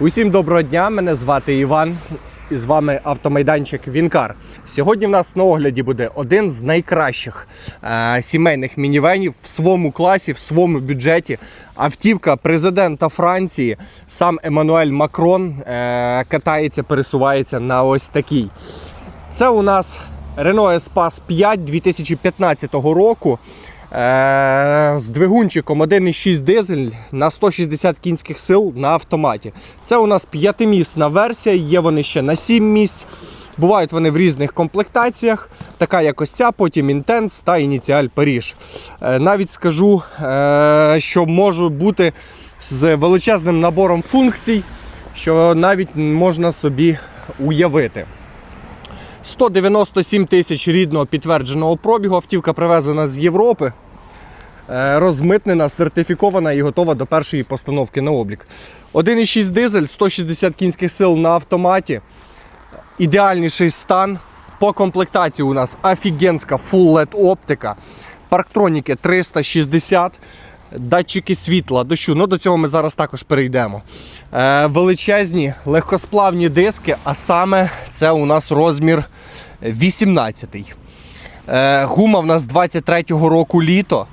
Усім доброго дня! Мене звати Іван. І з вами автомайданчик Вінкар. Сьогодні в нас на огляді буде один з найкращих е, сімейних мінівенів в своєму класі, в своєму бюджеті. Автівка президента Франції, сам Еммануель Макрон е, катається, пересувається на ось такій. Це у нас Renault Espace 5 2015 року. Е, з двигунчиком 1,6 дизель на 160 кінських сил на автоматі. Це у нас п'ятимісна версія, є вони ще на 7 місць. Бувають вони в різних комплектаціях, така як ось ця, потім Intense та Ініціаль Паріж. Е, навіть скажу, е, що можу бути з величезним набором функцій, що навіть можна собі уявити. 197 тисяч рідного підтвердженого пробігу. Автівка привезена з Європи. Е, Розмитнена, сертифікована і готова до першої постановки на облік. 1,6 дизель, 160 кінських сил на автоматі. Ідеальніший стан. По комплектації у нас офігенська Full LED оптика. Парктроніки 360. Датчики світла, дощу. Ну до цього ми зараз також перейдемо. Е, величезні легкосплавні диски, а саме це у нас розмір 18. Е, гума в нас 23-го року літо.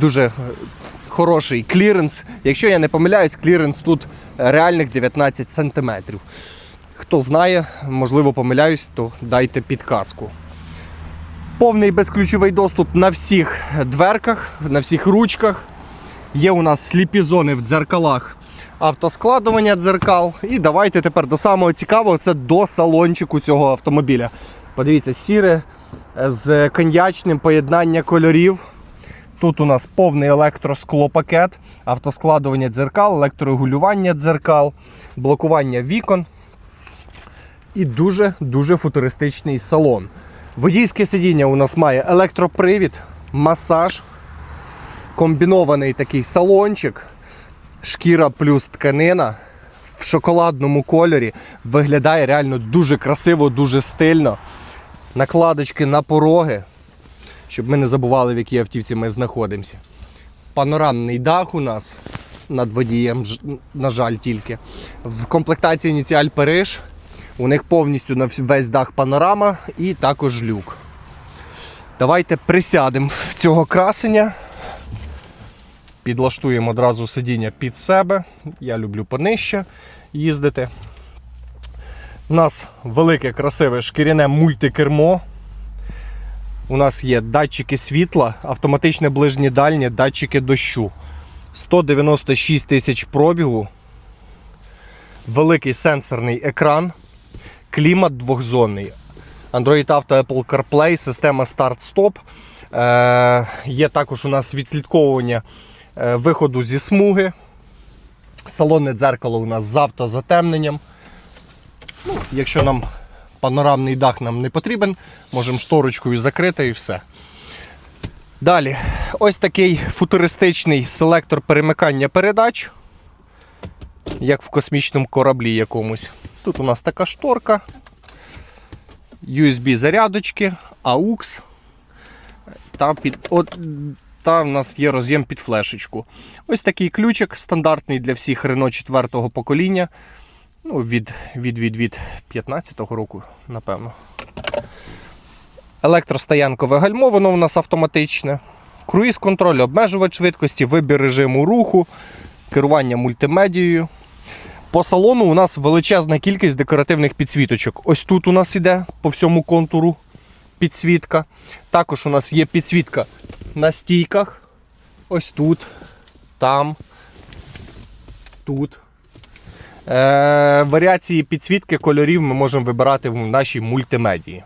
Дуже е, хороший кліренс. Якщо я не помиляюсь, кліренс тут реальних 19 см. Хто знає, можливо, помиляюсь, то дайте підказку. Повний безключовий доступ на всіх дверках, на всіх ручках. Є у нас сліпі зони в дзеркалах автоскладування дзеркал. І давайте тепер до самого цікавого це до салончику цього автомобіля. Подивіться, сіре е, з коньячним поєднання кольорів. Тут у нас повний електросклопакет, автоскладування дзеркал, електрорегулювання дзеркал, блокування вікон і дуже-дуже футуристичний салон. Водійське сидіння у нас має електропривід, масаж, комбінований такий салончик, шкіра плюс тканина в шоколадному кольорі. Виглядає реально дуже красиво, дуже стильно. Накладочки на пороги, щоб ми не забували, в якій автівці ми знаходимося. Панорамний дах у нас над водієм, на жаль, тільки. В комплектації Ініціаль Париж. У них повністю на весь дах панорама і також люк. Давайте присядемо в цього красення. Підлаштуємо одразу сидіння під себе. Я люблю понижче їздити. У нас велике красиве шкіряне мультикермо. У нас є датчики світла, автоматичне ближнє дальнє, датчики дощу. 196 тисяч пробігу. Великий сенсорний екран. Клімат двохзонний. Android Auto Apple CarPlay, система Start-Stop. Е, є також у нас відслідковування е, виходу зі смуги. Салонне дзеркало у нас з автозатемненням. Ну, якщо нам панорамний дах нам не потрібен, можемо шторочкою закрити і все. Далі, ось такий футуристичний селектор перемикання передач, як в космічному кораблі якомусь. Тут у нас така шторка, USB зарядочки, AUX. Та, під, от, та в нас є роз'єм під флешечку. Ось такий ключик стандартний для всіх Renault 4 покоління. Ну, від, від, від, від 15-го року, напевно. Електростоянкове гальмо, воно у нас автоматичне. Круїз контроль, обмежувач швидкості, вибір режиму руху, керування мультимедією. По салону у нас величезна кількість декоративних підсвіточок. Ось тут у нас іде по всьому контуру підсвітка. Також у нас є підсвітка на стійках. Ось тут, там, тут. Е, варіації підсвітки кольорів ми можемо вибирати в нашій мультимедії.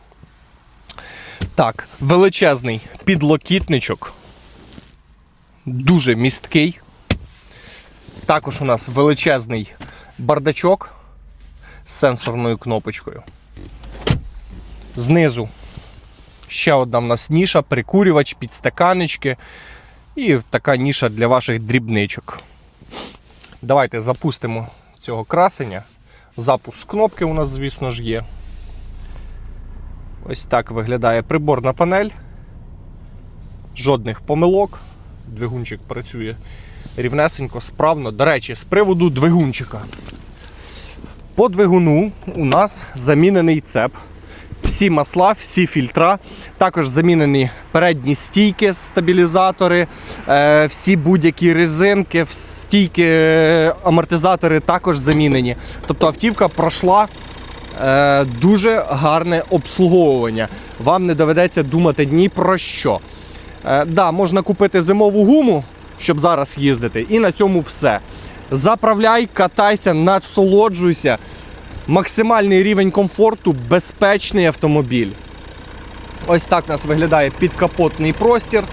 Так, величезний підлокітничок. Дуже місткий. Також у нас величезний бардачок з сенсорною кнопочкою. Знизу ще одна в нас ніша, прикурювач, підстаканечки і така ніша для ваших дрібничок. Давайте запустимо цього красення. Запуск кнопки у нас, звісно ж, є. Ось так виглядає приборна панель. Жодних помилок. Двигунчик працює рівнесенько, справно. До речі, з приводу двигунчика. По двигуну у нас замінений цеп. Всі масла, всі фільтра, також замінені передні стійки, стабілізатори, е, всі будь-які резинки, стійки, е, амортизатори також замінені. Тобто автівка пройшла е, дуже гарне обслуговування. Вам не доведеться думати ні про що. Да, можна купити зимову гуму, щоб зараз їздити, і на цьому все. Заправляй, катайся, насолоджуйся. Максимальний рівень комфорту, безпечний автомобіль. Ось так у нас виглядає підкапотний простір.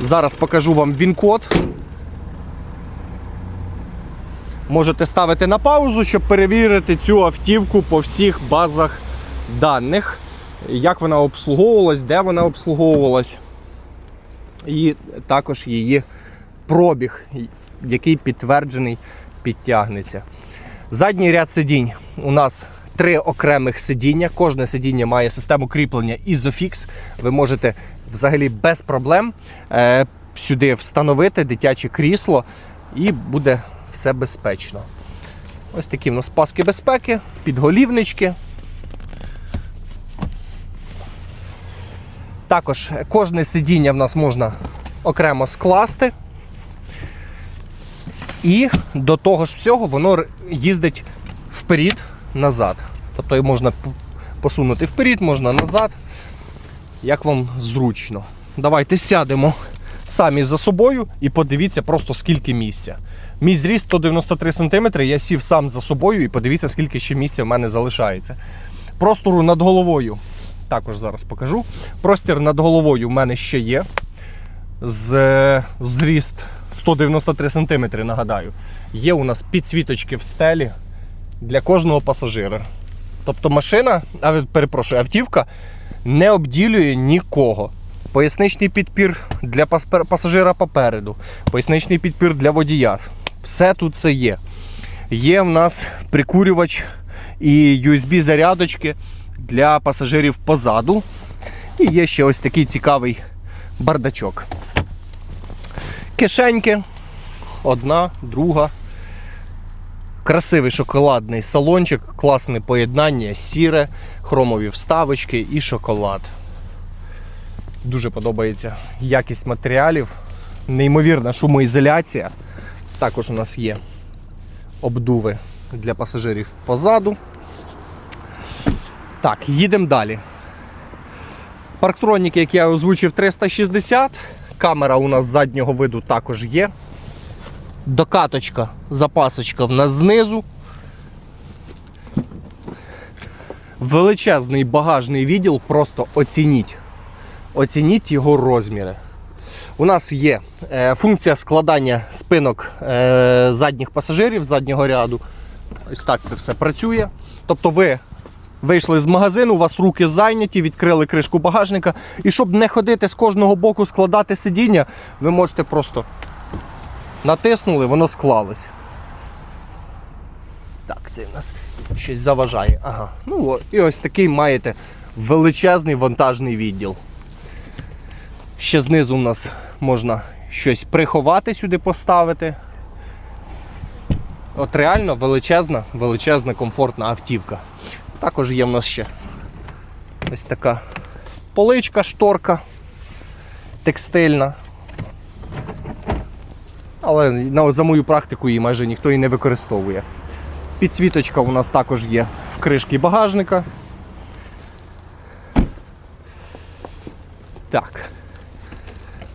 Зараз покажу вам він-код. Можете ставити на паузу, щоб перевірити цю автівку по всіх базах даних, як вона обслуговувалась, де вона обслуговувалась, і також її пробіг, який підтверджений, підтягнеться. Задній ряд сидінь у нас три окремих сидіння. Кожне сидіння має систему кріплення Isofix. Ви можете взагалі без проблем е, сюди встановити дитяче крісло і буде все безпечно. Ось такі в нас паски безпеки, підголівнички. Також кожне сидіння в нас можна окремо скласти. І до того ж всього воно їздить вперед, назад. Тобто її можна посунути вперед, можна назад, як вам зручно. Давайте сядемо самі за собою і подивіться просто скільки місця. Мій зріст 193 см, я сів сам за собою і подивіться, скільки ще місця в мене залишається. Простору над головою. Також зараз покажу. Простір над головою в мене ще є. З зріст 193 см, нагадаю. Є у нас підсвіточки в стелі для кожного пасажира. Тобто машина, а перепрошую, автівка не обділює нікого. Поясничний підпір для пасажира попереду, поясничний підпір для водія. Все тут це є. Є в нас прикурювач і USB-зарядочки для пасажирів позаду. І є ще ось такий цікавий бардачок. Кишеньки. Одна, друга. Красивий шоколадний салончик, класне поєднання, сіре, хромові вставочки і шоколад. Дуже подобається якість матеріалів, неймовірна шумоізоляція. Також у нас є обдуви для пасажирів позаду. Так, їдемо далі. Парктроніки, як я озвучив, 360. Камера у нас заднього виду також є. Докаточка, запасочка в нас знизу. Величезний багажний відділ, просто оцініть. Оцініть його розміри. У нас є е, функція складання спинок е, задніх пасажирів заднього ряду. Ось так це все працює. Тобто ви вийшли з магазину, у вас руки зайняті, відкрили кришку багажника. І щоб не ходити з кожного боку складати сидіння, ви можете просто натиснули, воно склалось. Так, це в нас щось заважає. Ага. Ну, о, і ось такий маєте величезний вантажний відділ. Ще знизу у нас можна щось приховати сюди поставити. От реально величезна, величезна комфортна автівка. Також є в нас ще ось така поличка, шторка текстильна. Але за мою практику її майже ніхто і не використовує. Підсвіточка у нас також є в кришці багажника. Так.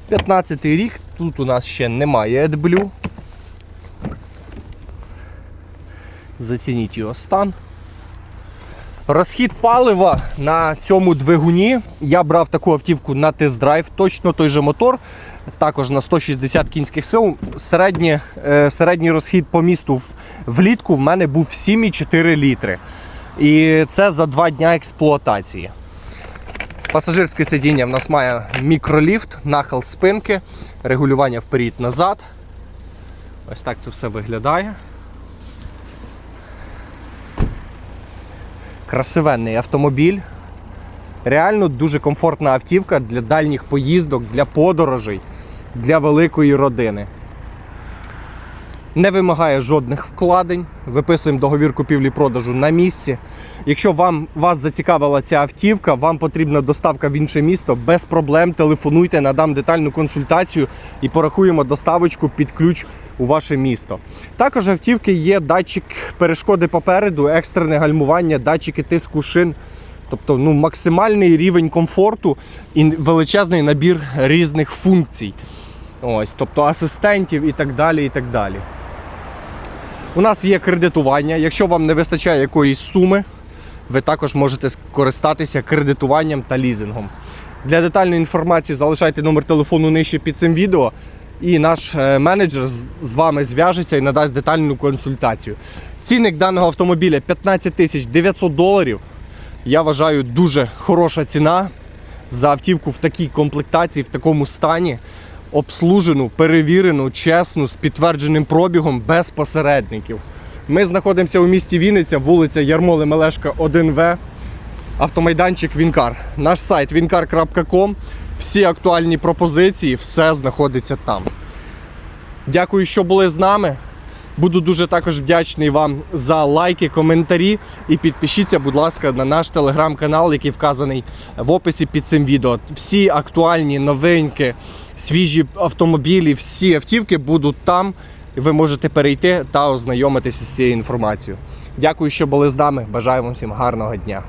15 й рік, тут у нас ще немає AdBlue. Зацініть його стан. Розхід палива на цьому двигуні. Я брав таку автівку на тест-драйв, точно той же мотор, також на 160 кінських сил. Середнє, е, середній розхід по місту влітку в мене був 7,4 літри. І це за два дня експлуатації. Пасажирське сидіння в нас має мікроліфт, нахил спинки, регулювання вперед-назад. Ось так це все виглядає. Красивенний автомобіль. Реально дуже комфортна автівка для дальніх поїздок, для подорожей, для великої родини. Не вимагає жодних вкладень. Виписуємо договір купівлі-продажу на місці. Якщо вам вас зацікавила ця автівка, вам потрібна доставка в інше місто, без проблем телефонуйте, надам детальну консультацію і порахуємо доставочку під ключ у ваше місто. Також автівки є датчик перешкоди попереду, екстрене гальмування, датчики тиску шин. Тобто ну, максимальний рівень комфорту і величезний набір різних функцій. Ось, тобто асистентів і так далі. і так далі. У нас є кредитування. Якщо вам не вистачає якоїсь суми, ви також можете скористатися кредитуванням та лізингом. Для детальної інформації залишайте номер телефону нижче під цим відео, і наш е, менеджер з вами зв'яжеться і надасть детальну консультацію. Цінник даного автомобіля 15 тисяч 900 доларів. Я вважаю дуже хороша ціна за автівку в такій комплектації, в такому стані. Обслужену, перевірену, чесну, з підтвердженим пробігом, без посередників. Ми знаходимося у місті Вінниця, вулиця Ярмоли Мелешка 1В, автомайданчик Вінкар. Наш сайт wincar.com. Всі актуальні пропозиції, все знаходиться там. Дякую, що були з нами. Буду дуже також вдячний вам за лайки, коментарі і підпишіться, будь ласка, на наш телеграм-канал, який вказаний в описі під цим відео. Всі актуальні новинки, свіжі автомобілі, всі автівки будуть там. І ви можете перейти та ознайомитися з цією інформацією. Дякую, що були з нами. Бажаю вам всім гарного дня.